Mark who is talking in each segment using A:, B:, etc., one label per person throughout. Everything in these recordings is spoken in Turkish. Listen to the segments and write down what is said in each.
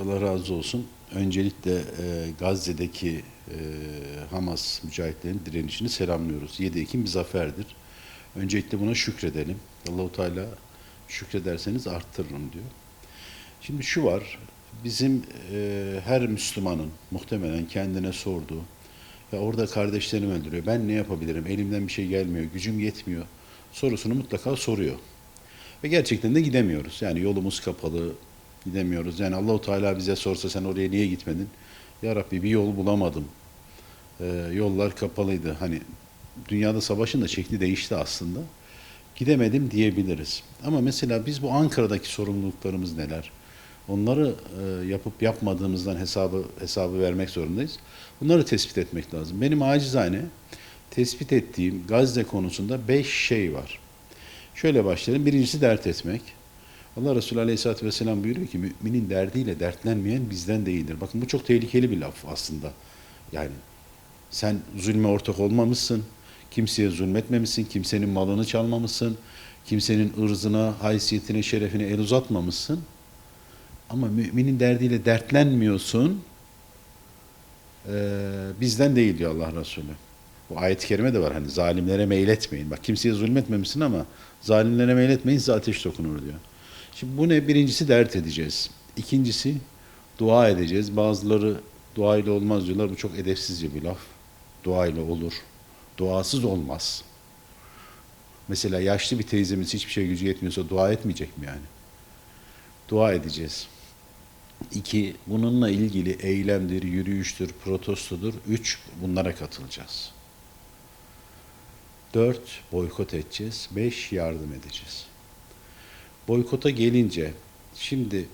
A: Allah razı olsun. Öncelikle e, Gazze'deki e, Hamas mücahitlerinin direnişini selamlıyoruz. 7 Ekim bir zaferdir. Öncelikle buna şükredelim. Allahu Teala şükrederseniz arttırırım diyor. Şimdi şu var, bizim e, her Müslümanın muhtemelen kendine sorduğu, ya orada kardeşlerim öldürüyor, ben ne yapabilirim, elimden bir şey gelmiyor, gücüm yetmiyor sorusunu mutlaka soruyor. Ve gerçekten de gidemiyoruz. Yani yolumuz kapalı, gidemiyoruz. Yani Allahu Teala bize sorsa sen oraya niye gitmedin? Ya Rabbi bir yol bulamadım. Ee, yollar kapalıydı. Hani dünyada savaşın da şekli değişti aslında. Gidemedim diyebiliriz. Ama mesela biz bu Ankara'daki sorumluluklarımız neler? Onları e, yapıp yapmadığımızdan hesabı hesabı vermek zorundayız. Bunları tespit etmek lazım. Benim acizane tespit ettiğim Gazze konusunda beş şey var. Şöyle başlayalım. Birincisi dert etmek. Allah Resulü Aleyhisselatü Vesselam buyuruyor ki müminin derdiyle dertlenmeyen bizden değildir. Bakın bu çok tehlikeli bir laf aslında. Yani sen zulme ortak olmamışsın, kimseye zulmetmemişsin, kimsenin malını çalmamışsın, kimsenin ırzına, haysiyetine, şerefine el uzatmamışsın. Ama müminin derdiyle dertlenmiyorsun, ee, bizden değil diyor Allah Resulü. Bu ayet-i kerime de var hani zalimlere meyletmeyin. Bak kimseye zulmetmemişsin ama zalimlere meyletmeyin size ateş dokunur diyor. Şimdi bu ne? Birincisi dert edeceğiz. İkincisi dua edeceğiz. Bazıları dua ile olmaz diyorlar. Bu çok edepsizce bir laf. Dua ile olur. Duasız olmaz. Mesela yaşlı bir teyzemiz hiçbir şey gücü yetmiyorsa dua etmeyecek mi yani? Dua edeceğiz. İki, bununla ilgili eylemdir, yürüyüştür, protestodur. Üç, bunlara katılacağız. Dört, boykot edeceğiz. Beş, yardım edeceğiz. Boykota gelince, şimdi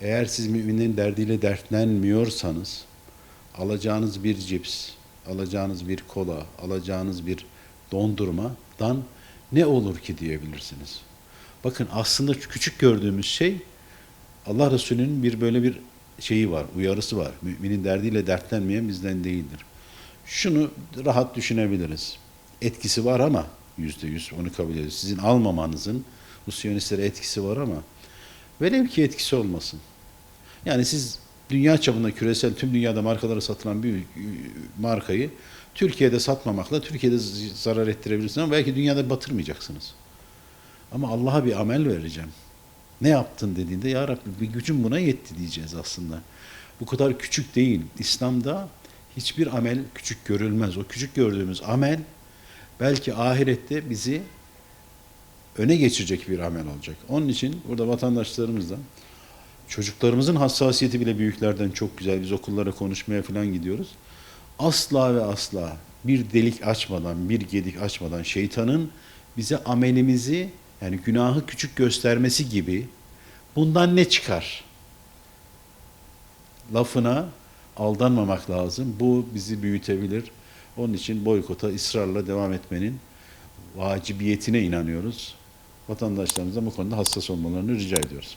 A: eğer siz müminlerin derdiyle dertlenmiyorsanız, alacağınız bir cips, alacağınız bir kola, alacağınız bir dondurmadan ne olur ki diyebilirsiniz. Bakın aslında küçük gördüğümüz şey Allah Resulü'nün bir böyle bir şeyi var, uyarısı var. Müminin derdiyle dertlenmeyen bizden değildir. Şunu rahat düşünebiliriz. Etkisi var ama yüzde yüz onu kabul ediyoruz. Sizin almamanızın bu siyonistlere etkisi var ama velev ki etkisi olmasın. Yani siz dünya çapında küresel tüm dünyada markalara satılan bir markayı Türkiye'de satmamakla Türkiye'de zarar ettirebilirsiniz ama belki dünyada batırmayacaksınız. Ama Allah'a bir amel vereceğim. Ne yaptın dediğinde ya Rabbi bir gücüm buna yetti diyeceğiz aslında. Bu kadar küçük değil. İslam'da hiçbir amel küçük görülmez. O küçük gördüğümüz amel belki ahirette bizi öne geçirecek bir amel olacak. Onun için burada vatandaşlarımızdan çocuklarımızın hassasiyeti bile büyüklerden çok güzel. Biz okullara konuşmaya falan gidiyoruz. Asla ve asla bir delik açmadan, bir gedik açmadan şeytanın bize amelimizi yani günahı küçük göstermesi gibi bundan ne çıkar? Lafına aldanmamak lazım. Bu bizi büyütebilir. Onun için boykota ısrarla devam etmenin vacibiyetine inanıyoruz. Vatandaşlarımıza bu konuda hassas olmalarını rica ediyoruz.